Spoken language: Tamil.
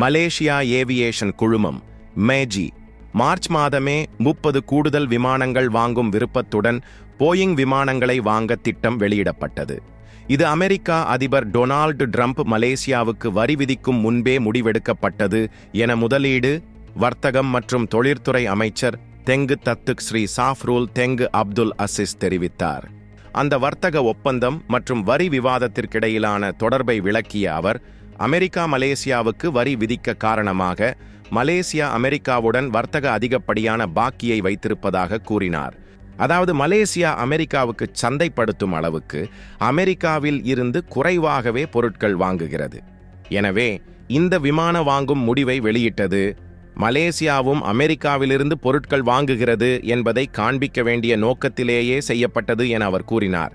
மலேசியா ஏவியேஷன் குழுமம் மேஜி. மார்ச் மாதமே முப்பது கூடுதல் விமானங்கள் வாங்கும் விருப்பத்துடன் போயிங் விமானங்களை வாங்க திட்டம் வெளியிடப்பட்டது. இது அமெரிக்கா அதிபர் டொனால்டு ட்ரம்ப் மலேசியாவுக்கு வரி விதிக்கும் முன்பே முடிவெடுக்கப்பட்டது என முதலீடு வர்த்தகம் மற்றும் தொழிற்துறை அமைச்சர் Tengku Datuk Seri Zafrul Tengku Abdul Aziz தெரிவித்தார். அந்த வர்த்தக ஒப்பந்தம் மற்றும் வரி விவாதத்திற்கிடையிலான தொடர்பை விளக்கிய அவர் அமெரிக்கா மலேசியாவுக்கு வரி விதிக்க காரணமாக மலேசியா அமெரிக்காவுடன் வர்த்தக அதிகப்படியான பாக்கியை வைத்திருப்பதாக கூறினார். அதாவது மலேசியா அமெரிக்காவுக்கு சந்தைப்படுத்தும் அளவுக்கு அமெரிக்காவில் இருந்து குறைவாகவே பொருட்கள் வாங்குகிறது. எனவே இந்த விமான வாங்கும் முடிவை வெளியிட்டது மலேசியாவும் அமெரிக்காவிலிருந்து பொருட்கள் வாங்குகிறது என்பதை காண்பிக்க வேண்டிய நோக்கத்திலேயே செய்யப்பட்டது என அவர் கூறினார்.